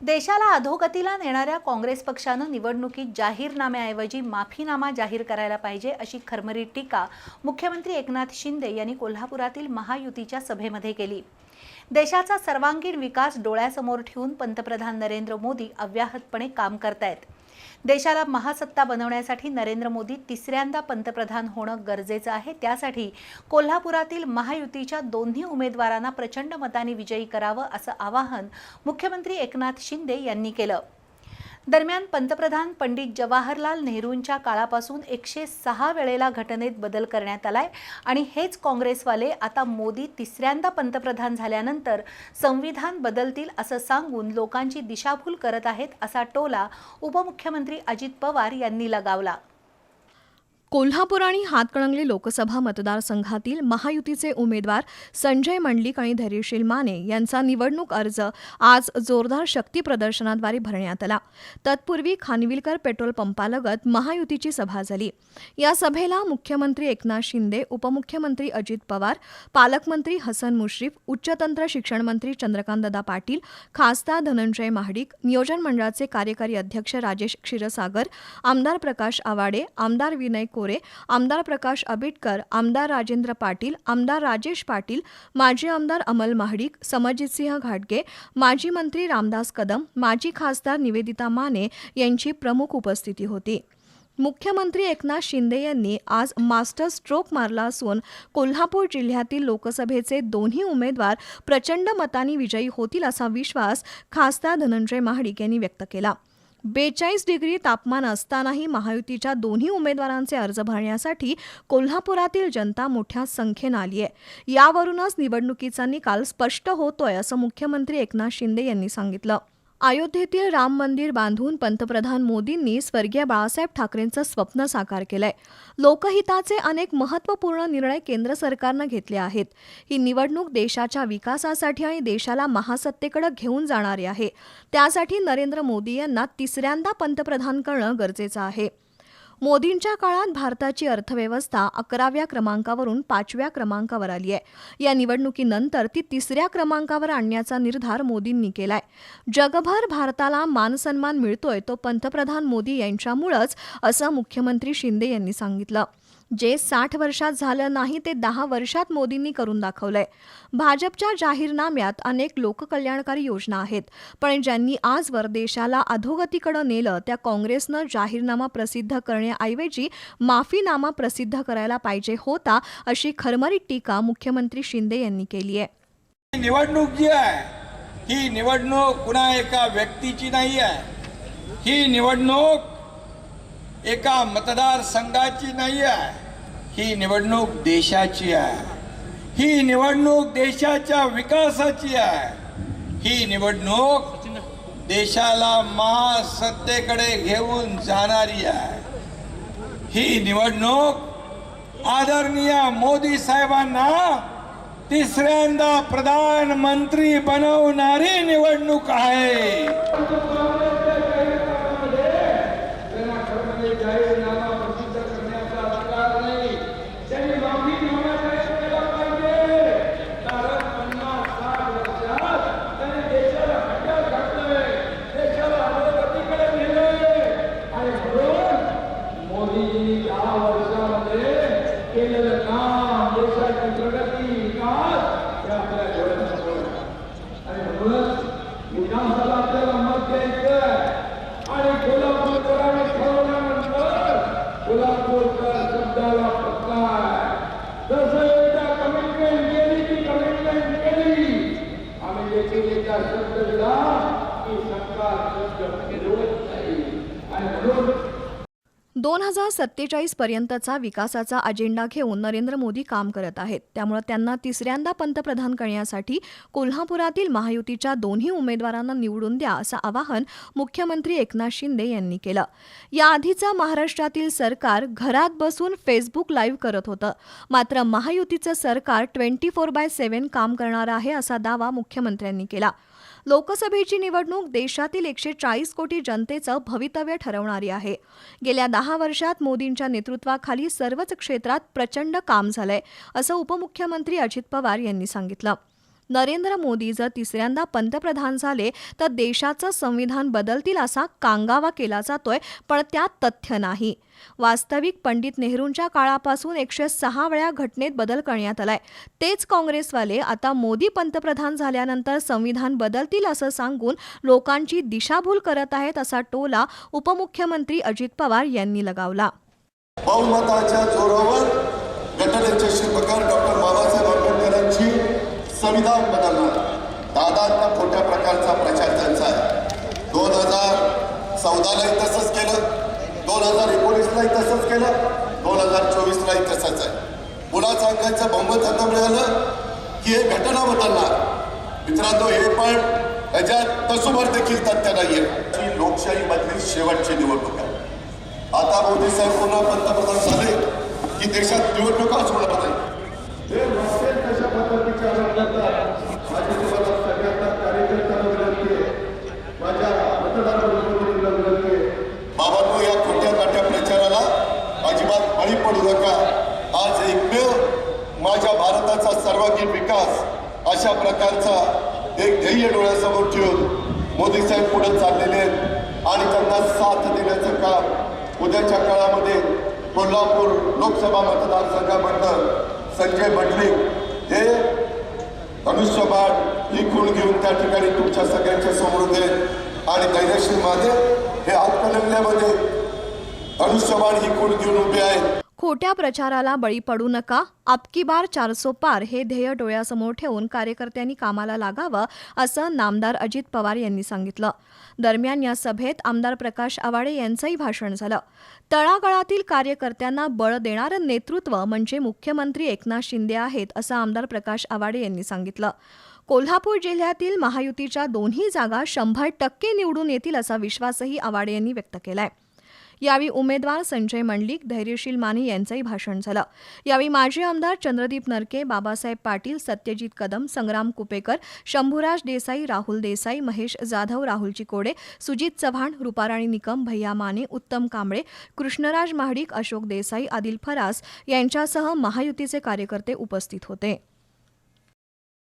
देशाला अधोगतीला नेणाऱ्या काँग्रेस पक्षानं निवडणुकीत जाहीरनाम्याऐवजी माफीनामा जाहीर करायला पाहिजे अशी खरमरी टीका मुख्यमंत्री एकनाथ शिंदे यांनी कोल्हापुरातील महायुतीच्या सभेमध्ये केली. देशाचा सर्वांगीण विकास डोळ्यासमोर ठेवून पंतप्रधान नरेंद्र मोदी अव्याहतपणे काम करतायत. देशाला महासत्ता बनवण्यासाठी नरेंद्र मोदी तिसऱ्यांदा पंतप्रधान होणं गरजेचं आहे. त्यासाठी कोल्हापुरातील महायुतीच्या दोन्ही उमेदवारांना प्रचंड मतांनी विजयी करावं असं आवाहन मुख्यमंत्री एकनाथ शिंदे यांनी केलं. दरम्यान पंतप्रधान पंडित जवाहरलाल नेहरूंच्या काळापासून एकशे सहा वेळेला घटनेत बदल करण्यात आलाय आणि हेच काँग्रेसवाले आता मोदी तिसऱ्यांदा पंतप्रधान झाल्यानंतर संविधान बदलतील असं सांगून लोकांची दिशाभूल करत आहेत असा टोला उपमुख्यमंत्री अजित पवार यांनी लगावला. कोल्हापूर आणि हातकणंगले लोकसभा मतदारसंघातील महायुतीचे उमेदवार संजय मंडलिक आणि धैर्यशील माने यांचा निवडणूक अर्ज आज जोरदार शक्ती प्रदर्शनाद्वारे भरण्यात आला. तत्पूर्वी खानविलकर पेट्रोल पंपालगत महायुतीची सभा झाली. या सभेला मुख्यमंत्री एकनाथ शिंदे उपमुख्यमंत्री अजित पवार पालकमंत्री हसन मुश्रीफ उच्चतंत्र शिक्षण मंत्री चंद्रकांतदा पाटील खासदार धनंजय महाडिक नियोजन मंडळाचे कार्यकारी अध्यक्ष राजेश क्षीरसागर आमदार प्रकाश आवाडे आमदार विनय कोरे आमदार प्रकाश आबिटकर आमदार राजेंद्र पाटील आमदार राजेश पाटील माजी आमदार अमल महाडिक समजितसिंह घाटगे माजी मंत्री रामदास कदम माजी खासदार निवेदिता माने यांची प्रमुख उपस्थिती होती. मुख्यमंत्री एकनाथ शिंदे यांनी आज मास्टर स्ट्रोक मारला असून कोल्हापूर जिल्ह्यातील लोकसभेचे दोन्ही उमेदवार प्रचंड मतांनी विजयी होतील असा विश्वास खासदार धनंजय महाडिक यांनी व्यक्त केला. बेचाळीस डिग्री तापमान असतानाही महायुतीच्या दोन्ही उमेदवारांचे अर्ज भरण्यासाठी कोल्हापुरातील जनता मोठ्या संख्येनं आली आहे. यावरूनच निवडणुकीचा निकाल स्पष्ट होतोय असं मुख्यमंत्री एकनाथ शिंदे यांनी सांगितलं. अयोध्येतील राम मंदिर बांधून पंतप्रधान मोदींनी स्वर्गीय बाळासाहेब ठाकरेंचं स्वप्न साकार केलंय. लोकहिताचे अनेक महत्त्वपूर्ण निर्णय केंद्र सरकारनं घेतले आहेत. ही निवडणूक देशाच्या विकासासाठी आणि देशाला महासत्तेकडे घेऊन जाणारी आहे. त्यासाठी नरेंद्र मोदी यांना तिसऱ्यांदा पंतप्रधान करणं गरजेचं आहे. मोदींच्या काळात भारताची अर्थव्यवस्था अकराव्या क्रमांकावरून पाचव्या क्रमांकावर आली आहे. या निवडणुकीनंतर ती तिसऱ्या क्रमांकावर आणण्याचा निर्धार मोदींनी केलाय. जगभर भारताला मानसन्मान मिळतोय तो पंतप्रधान मोदी यांच्यामुळंच असं मुख्यमंत्री शिंदे यांनी सांगितलं. जे साठ वर्षात झालं नाही ते दहा वर्षात मोदींनी करून दाखवलंय. भाजपच्या जाहीरनाम्यात अनेक लोककल्याणकारी योजना आहेत पण ज्यांनी आजवर देशाला अधोगतीकडे नेलं त्या काँग्रेसनं जाहीरनामा प्रसिद्ध करण्याऐवजी माफीनामा प्रसिद्ध करायला पाहिजे होता अशी खरमरीत टीका मुख्यमंत्री शिंदे यांनी केली आहे. निवडणूक जी आहे ही निवडणूक पुन्हा एका व्यक्तीची नाही आहे. ही निवडणूक एका मतदारसंघाची नाही आहे ही निवडणूक देशाची आहे. ही निवडणूक देशाच्या विकासाची आहे. ही निवडणूक देशाला महासत्तेकडे घेऊन जाणारी आहे. ही निवडणूक आदरणीय मोदी साहेबांना तिसऱ्यांदा प्रधानमंत्री बनवणारी निवडणूक आहे मोदींनी दहा वर्षामध्ये केलेलं काम देशाची प्रगती विकास हे आपल्या डोळ्यासमोर आहे. आणि म्हणूनच विधानसभा आपल्याला मत द्यायचं आहे. आणि कोल्हापूरकरांनी ठरवल्यानंतर कोल्हापूरकर शब्दाला पक्का आहे. जसं एकदा कमिटमेंट केली ती कमिटमेंट केली आम्ही देखील एकदा शब्द दिला की सरकार शब्द फिरवत नाही आणि म्हणून दोन हजार सत्तेचाळीस पर्यंतचा विकासाचा अजेंडा घेऊन नरेंद्र मोदी काम करत आहेत. त्यामुळे त्यांना तिसऱ्यांदा पंतप्रधान करण्यासाठी कोल्हापुरातील महायुतीच्या दोन्ही उमेदवारांना निवडून द्या असं आवाहन मुख्यमंत्री एकनाथ शिंदे यांनी केलं. याआधीचं महाराष्ट्रातील सरकार घरात बसून फेसबुक लाईव्ह करत होतं. मात्र महायुतीचं सरकार ट्वेंटी फोर बाय सेव्हन काम करणार आहे असा दावा मुख्यमंत्र्यांनी केला. लोकसभेची निवडणूक देशातील एकशे चाळीस कोटी जनतेचं भवितव्य ठरवणारी आहे. गेल्या दहा वर्षात मोदींच्या नेतृत्वाखाली सर्वच क्षेत्रात प्रचंड काम झालंय असं उपमुख्यमंत्री अजित पवार यांनी सांगितलं. नरेंद्र मोदी जर तिसऱ्यांदा पंतप्रधान झाले तर देशाचं संविधान बदलतील असा कांगावा केला जातोय पण त्यात तथ्य नाही. वास्तविक पंडित नेहरूंच्या काळापासून एकशे सहा वेळा घटनेत बदल करण्यात आलाय. तेच काँग्रेसवाले आता मोदी पंतप्रधान झाल्यानंतर संविधान बदलतील असं सांगून लोकांची दिशाभूल करत आहेत असा टोला उपमुख्यमंत्री अजित पवार यांनी लगावला. बहुमताच्या जोरावर घटनेचे शिल्पकार डॉक्टर बाबासाहेब आंबेडकरांची संविधान बदलणार. दादांना खोट्या प्रकारचा प्रचार त्यांचा आहे. दोन हजार चौदालाही तसंच केलं. दोन हजार एकोणीसलाही तसंच केलं. दोन हजार चोवीसलाही तसंच आहे. पुन्हा सांगायचं बहुमत त्यांना मिळालं की हे घटना बदलणार. मित्रांनो हे पण त्याच्यात तसुभर देखील तथ्य नाहीये. ही लोकशाहीमधली शेवटची निवडणूक आहे. आता मोदी साहेब पुन्हा पंतप्रधान झाले की देशात निवडणुकाच होणार नाही सर्वांगीण विकास अशा प्रकारचा एक ध्येय डोळ्यासमोर ठेवून मोदी साहेब पुढे चाललेले आहेत. आणि त्यांना साथ देण्याचं काम उद्याच्या काळामध्ये कोल्हापूर लोकसभा मतदारसंघामधनं संजय मंडलिक हे मनुष्यबाळ ही खूण घेऊन त्या ठिकाणी तुमच्या सगळ्यांच्या समोर उभे आणि धैर्यशील माझे हे आत्मनिर्णयामध्ये धनुष्यबाण ही खूण घेऊन उभे आहेत. खोट्या प्रचाराला बळी पडू नका. आपकी बार चारसो पार हे ध्येय डोळ्यासमोर ठेवून कार्यकर्त्यांनी कामाला लागावं असं नामदार अजित पवार यांनी सांगितलं. दरम्यान या सभेत आमदार प्रकाश आवाडे यांचंही भाषण झालं. तळागाळातील कार्यकर्त्यांना बळ देणारं नेतृत्व म्हणजे मुख्यमंत्री एकनाथ शिंदे आहेत असं आमदार प्रकाश आवाडे यांनी सांगितलं. कोल्हापूर जिल्ह्यातील महायुतीच्या दोन्ही जागा शंभर टक्के निवडून येतील असा विश्वासही आवाडे यांनी व्यक्त केलाय. यावेळी उमेदवार संजय मंडलिक धैर्यशील माने यांचंही भाषण झालं. यावेळी माजी आमदार चंद्रदीप नरके बाबासाहेब पाटील सत्यजित कदम संग्राम कुपेकर शंभूराज देसाई राहुल देसाई महेश जाधव राहुल चिकोडे सुजित चव्हाण रुपाराणी निकम भैया माने उत्तम कांबळे कृष्णराज महाडिक अशोक देसाई आदिल फरास यांच्यासह महायुतीचे कार्यकर्ते उपस्थित होते.